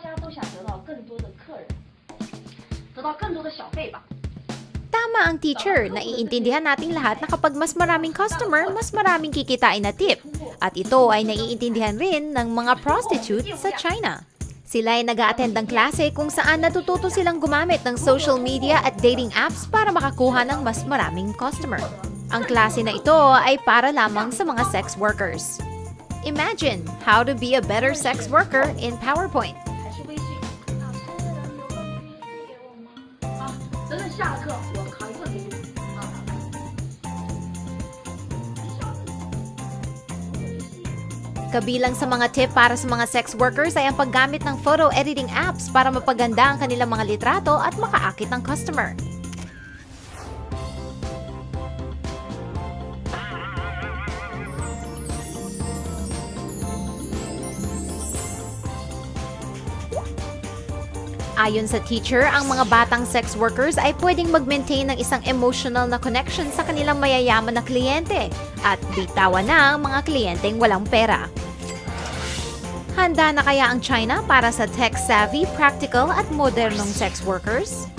家都想得到更多的客人，得到更多的小费吧。 Tama ang teacher, naiintindihan nating lahat na kapag mas maraming customer, mas maraming kikitain na tip. At ito ay naiintindihan rin ng mga prostitute sa China. Sila ay nag attend ng klase kung saan natututo silang gumamit ng social media at dating apps para makakuha ng mas maraming customer. Ang klase na ito ay para lamang sa mga sex workers. Imagine how to be a better sex worker in PowerPoint. 下课我考一份给你啊。 Kabilang sa mga tip para sa mga sex workers ay ang paggamit ng photo editing apps para mapaganda ang kanilang mga litrato at makaakit ng customer. Ayon sa teacher, ang mga batang sex workers ay pwedeng mag-maintain ng isang emotional na connection sa kanilang mayayaman na kliyente at bitawan na ang mga kliyenteng walang pera. Handa na kaya ang China para sa tech-savvy, practical at modernong sex workers?